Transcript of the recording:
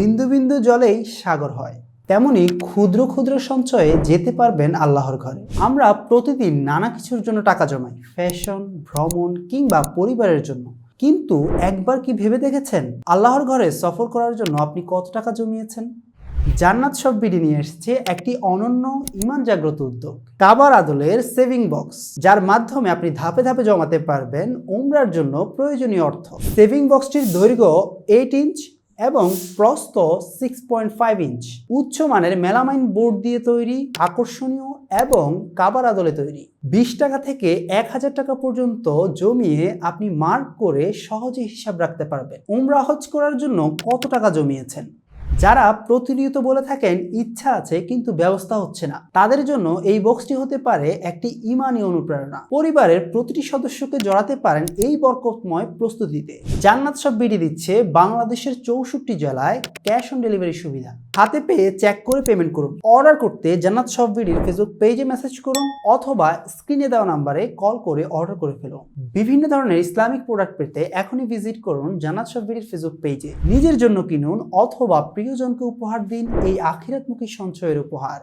বিন্দু বিন্দু জলেই সাগর হয়। তেমনি ক্ষুদ্র ক্ষুদ্র সঞ্চয়ে যেতে পারবেন আল্লাহর ঘরে। আমরা প্রতিদিন নানা কিছুর জন্য টাকা জমাই ফ্যাশন ভ্রমণ কিংবা পরিবারের জন্য। কিন্তু একবার কি ভেবে দেখেছেন আল্লাহর ঘরে সফর করার জন্য আপনি কত টাকা জমিয়েছেন? জান্নাত সব বিডি নিয়ে এসেছে একটি অনন্য ইমান জাগ্রত উদ্যোগ, কাবার আদলের সেভিং বক্স যার মাধ্যমে আপনি ধাপে ধাপে জমাতে পারবেন উমরার জন্য প্রয়োজনীয় অর্থ। সেভিং বক্সটির দৈর্ঘ্য এইট ইঞ্চ এবং প্রস্থ সিক্স পয়েন্ট ফাইভ ইঞ্চ উচ্চমানের মেলামাইন বোর্ড দিয়ে তৈরি, আকর্ষণীয় এবং কাবার আদলে তৈরি। বিশ টাকা থেকে এক হাজার টাকা পর্যন্ত জমিয়ে আপনি মার্ক করে সহজে হিসাব রাখতে পারবেন। উমরা হজ করার জন্য কত টাকা জমিয়েছেন? যারা প্রতিনিয়ত বলে থাকেন ইচ্ছা আছে কিন্তু ব্যবস্থা হচ্ছে না। তাদের জন্য এই বক্সটি হতে পারে একটি ইমানি অনুপ্রেরণা। পরিবারের প্রতিটি সদস্যকে জড়াতে পারেন এই বরকতময় প্রস্তুতিতে। জান্নাত সব বিডি দিচ্ছে বাংলাদেশের চৌষট্টি জেলায় ক্যাশ অন ডেলিভারি সুবিধা। হাতে পেয়ে চেক করে পেমেন্ট করুন। অর্ডার করতে জান্নাত সব ভিডির ফেসবুক পেজে মেসেজ করুন অথবা স্ক্রিনে দেওয়া নাম্বারে কল করে অর্ডার করে ফেলুন। বিভিন্ন ধরনের ইসলামিক প্রোডাক্ট পেতে এখনই ভিজিট করুন জান্নাত সব ভিডির ফেসবুক পেজে নিজের জন্য কিনুন অথবা প্রিয়জনকে উপহার দিন এই আখিরাতমুখী সঞ্চয়ের উপহার।